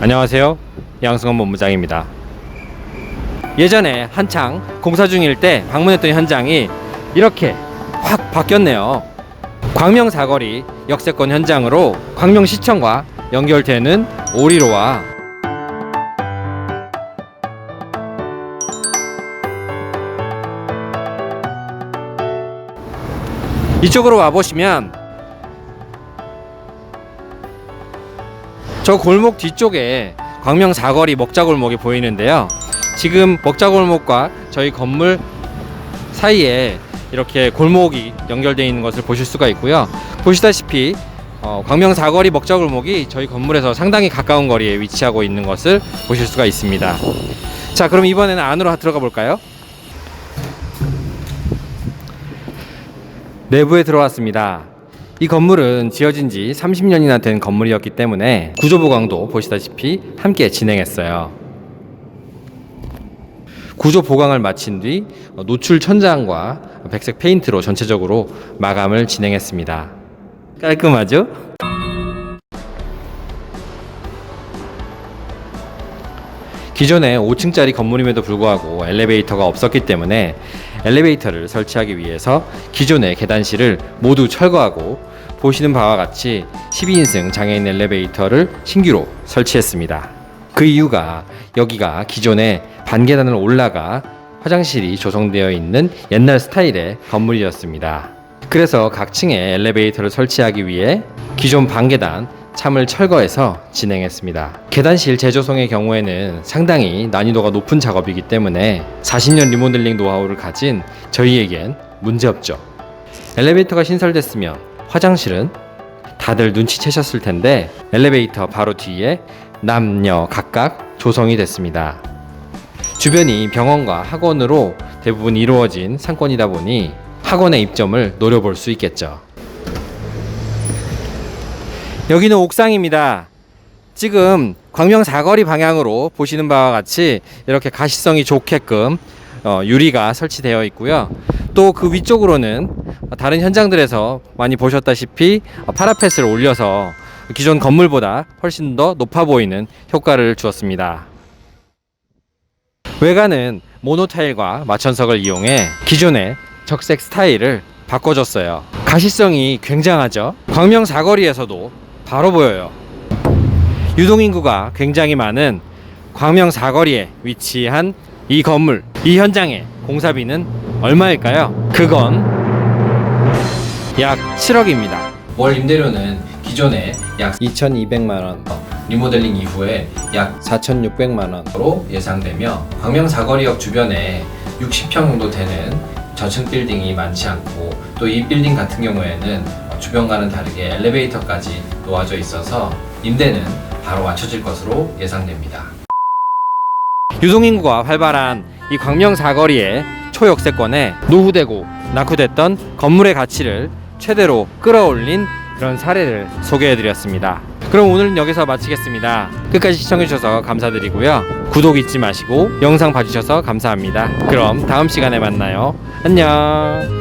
안녕하세요. 양승원 본부장입니다. 예전에 한창 공사 중일 때 방문했던 현장이 이렇게 확 바뀌었네요. 광명 사거리 역세권 현장으로 광명시청과 연결되는 오리로와 이쪽으로 와보시면 저 골목 뒤쪽에 광명 사거리 먹자골목이 보이는데요. 지금 먹자골목과 저희 건물 사이에 이렇게 골목이 연결되어 있는 것을 보실 수가 있고요. 보시다시피 어, 광명 사거리 먹자골목이 저희 건물에서 상당히 가까운 거리에 위치하고 있는 것을 보실 수가 있습니다. 자, 그럼 이번에는 안으로 들어가 볼까요? 내부에 들어왔습니다. 이 건물은 지어진 지 30년이나 된 건물이었기 때문에 구조 보강도 보시다시피 함께 진행했어요. 구조 보강을 마친 뒤 노출 천장과 백색 페인트로 전체적으로 마감을 진행했습니다. 깔끔하죠? 기존에 5층짜리 건물임에도 불구하고 엘리베이터가 없었기 때문에 엘리베이터를 설치하기 위해서 기존의 계단실을 모두 철거하고 보시는 바와 같이 12인승 장애인 엘리베이터를 신규로 설치했습니다. 그 이유가 여기가 기존에 반계단을 올라가 화장실이 조성되어 있는 옛날 스타일의 건물이었습니다. 그래서 각 층에 엘리베이터를 설치하기 위해 기존 반계단 참을 철거해서 진행했습니다. 계단실 재조성의 경우에는 상당히 난이도가 높은 작업이기 때문에 40년 리모델링 노하우를 가진 저희에겐 문제없죠. 엘리베이터가 신설됐으면 화장실은 다들 눈치채셨을 텐데 엘리베이터 바로 뒤에 남녀 각각 조성이 됐습니다. 주변이 병원과 학원으로 대부분 이루어진 상권이다 보니 학원의 입점을 노려볼 수 있겠죠. 여기는 옥상입니다. 지금 광명 사거리 방향으로 보시는 바와 같이 이렇게 가시성이 좋게끔 어, 유리가 설치되어 있고요. 또 그 위쪽으로는 다른 현장들에서 많이 보셨다시피 어, 파라펫을 올려서 기존 건물보다 훨씬 더 높아 보이는 효과를 주었습니다. 외관은 모노타일과 마천석을 이용해 기존의 적색 스타일을 바꿔줬어요. 가시성이 굉장하죠. 광명 사거리에서도 바로 보여요. 유동인구가 굉장히 많은 광명 사거리에 위치한 이 건물, 이 현장의 공사비는 얼마일까요? 그건 약 7억입니다. 월 임대료는 기존에 약 2,200만 원, 리모델링 이후에 약 4,600만 원으로 예상되며 광명 사거리역 주변에 60평 정도 되는 저층 빌딩이 많지 않고 또 이 빌딩 같은 경우에는 주변과는 다르게 엘리베이터까지 놓아져 있어서 임대는 바로 맞춰질 것으로 예상됩니다. 유동인구가 활발한 이 광명 사거리의 초역세권에 노후되고 낙후됐던 건물의 가치를 최대로 끌어올린 그런 사례를 소개해드렸습니다. 그럼 오늘은 여기서 마치겠습니다. 끝까지 시청해주셔서 감사드리고요. 구독 잊지 마시고 영상 봐주셔서 감사합니다. 그럼 다음 시간에 만나요. 안녕.